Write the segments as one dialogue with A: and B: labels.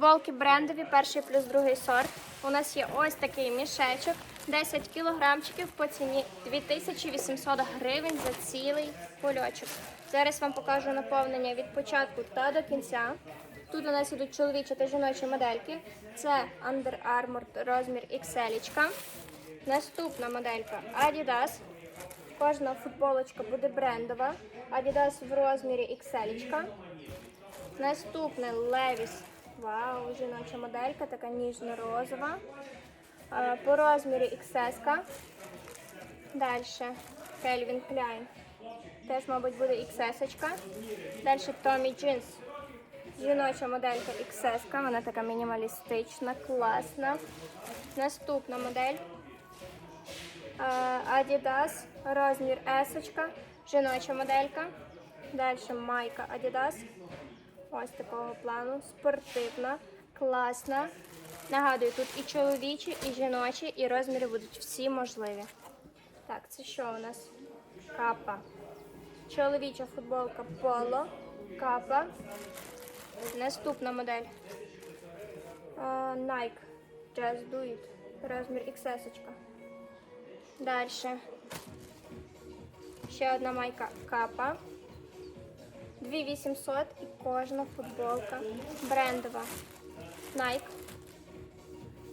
A: Футболки брендові, перший плюс другий сорт. У нас є ось такий мішечок, 10 кілограмчиків по ціні 2800 гривень за цілий кульочок. Зараз вам покажу наповнення від початку та до кінця. Тут у нас ідуть чоловічі та жіночі модельки. Це Under Armour розмір XL. Наступна моделька Adidas. Кожна футболочка буде брендова. Adidas в розмірі XL. Наступне Levi's. Вау, жіноча моделька, така ніжно-розова. Е, По розмірі XS. Далі Calvin Klein. Теж, мабуть, буде XS. Далі Tommy Jeans. Жіноча моделька XS. Вона така мінімалістична, класна. Наступна модель. Е, Adidas, розмір S, жіноча моделька. Далі майка Adidas. Ось такого плану. Спортивна, класна. Нагадую, тут і чоловічі, і жіночі, і розміри будуть всі можливі. Так, це що у нас? Капа. Чоловіча футболка Polo. Капа. Наступна модель. Е, Nike. Just Do It. Розмір XS. Далі. Ще одна майка капа. 2800 і кожна футболка брендова. Nike.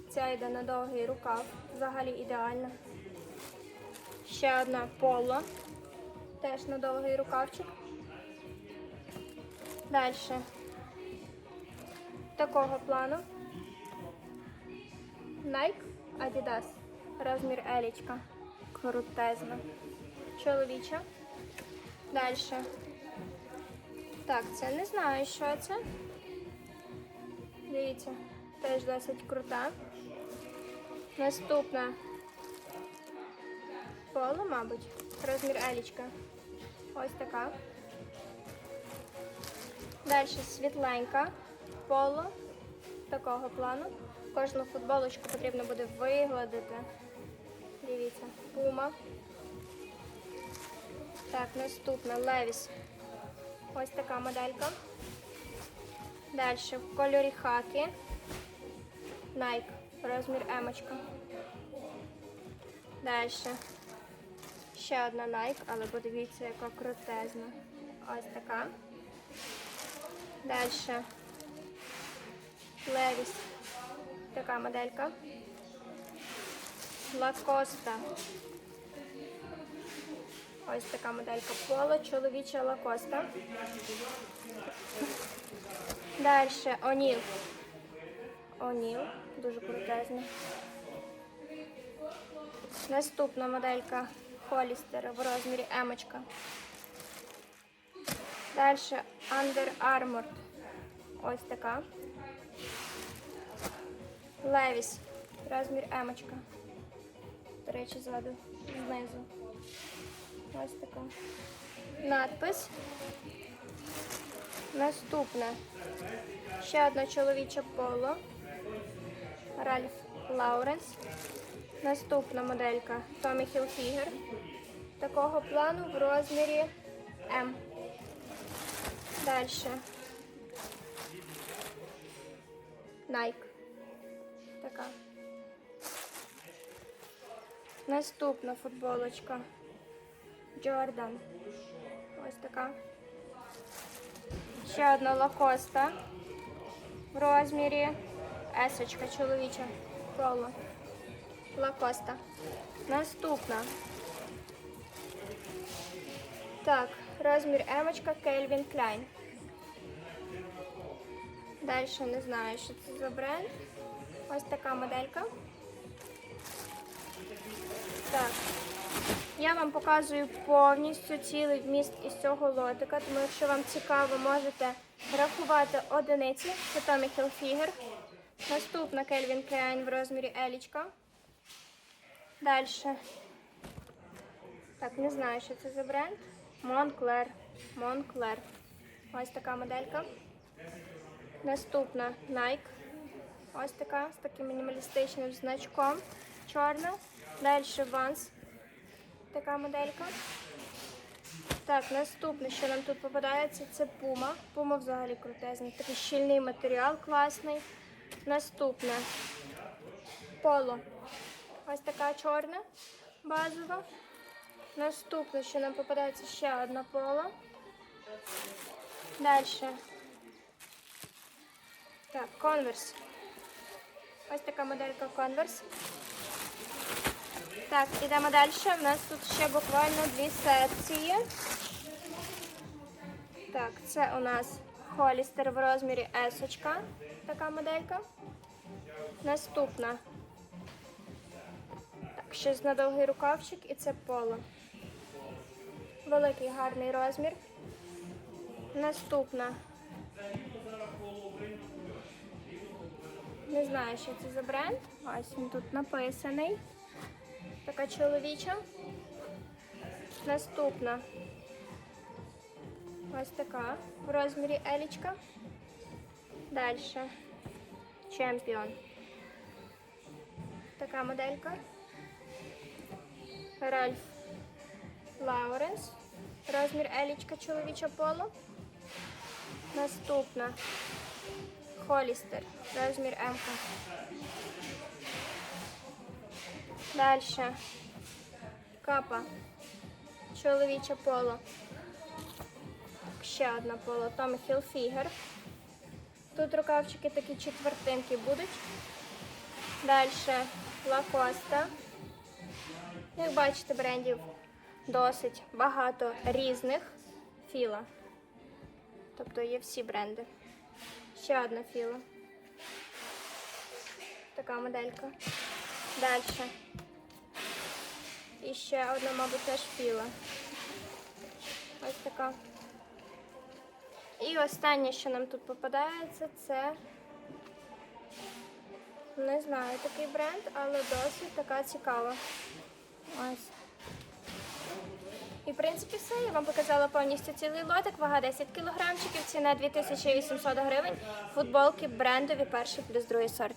A: Ця йде на довгий рукав. Взагалі ідеальна. Ще одна поло. Теж на довгий рукавчик. Далі. Такого плану. Nike Adidas. Розмір елічка. Крутезна. Чоловіча. Далі. Так, це не знаю, що це. Дивіться, теж досить крута. Наступна поло, мабуть. Розмір елічка. Ось така. Далі світленька поло такого плану. Кожну футболочку потрібно буде вигладити. Дивіться, пума. Так, наступна Левіс. Ось така моделька. Далі в кольорі хаки. Nike. Розмір емочка. Далі. Ще одна Nike, але подивіться, яка крутезна. Ось така. Далі. Левіс. Така моделька. Лакоста. Ось така моделька поло, чоловіча лакоста. Далі Оніл. Оніл. Дуже крутезна. Наступна моделька Холістер в розмірі емочка. Далі Under Armour. Ось така. Левіс. Розмір емочка. До речі, ззаду, знизу. Ось така. Надпис. Наступне. Ще одна чоловіча поло. Ральф Лауренс. Наступна моделька Tommy Hilfiger. Такого плану в розмірі М. Далі. Nike. Така. Наступна футболочка. Джордан. Ось така. Ще одна лакоста в розмірі есочка чоловіча. Поло. Лакоста. Наступна. Так, розмір емочка Calvin Klein. Далі не знаю, що це за бренд. Ось така моделька. Так. Я вам показую повністю цілий вміст із цього лотика, тому якщо вам цікаво, можете рахувати одиниці. Це Tommy Hilfiger. Наступна Calvin Klein в розмірі Елічка. Далі. Так, не знаю, що це за бренд. Moncler. Moncler. Ось така моделька. Наступна Nike. Ось така, з таким мінімалістичним значком. Чорна. Далі Vans. Така моделька. Так, наступне, що нам тут попадається, це пума. Пума взагалі крутезний. Такий щільний матеріал класний. Наступне поло. Ось така чорна базова. Наступне, що нам попадається ще одна поло. Далі. Так, конверс. Ось така моделька конверс. Так, ідемо далі. У нас тут ще буквально дві секції. Так, це у нас холістер в розмірі S, така моделька. Наступна. Так, щось на довгий рукавчик і це поло. Великий гарний розмір. Наступна. Не знаю, що це за бренд. Ось він тут написаний. Така чоловіча. Наступна. Ось така. В розмірі елічка. Далі. Чемпіон. Така моделька. Ральф Лауренс. Розмір елічка чоловіча поло. Наступна. Холістер. Розмір М. Далі. Капа. Чоловіче поло. Ще одна поло. Tommy Hilfiger. Тут рукавчики такі четвертинки будуть. Далі Лакоста. Як бачите, брендів досить багато різних філа. Тобто є всі бренди. Ще одна філа. Така моделька. Далі. Ще одна, мабуть, теж філа. Ось така. І останнє, що нам тут попадається, це не знаю такий бренд, але досить така цікава. Ось. І в принципі все. Я вам показала повністю цілий лотик, вага 10 кілограмчиків, ціна 2800 гривень. Футболки брендові перший плюс другий сорт.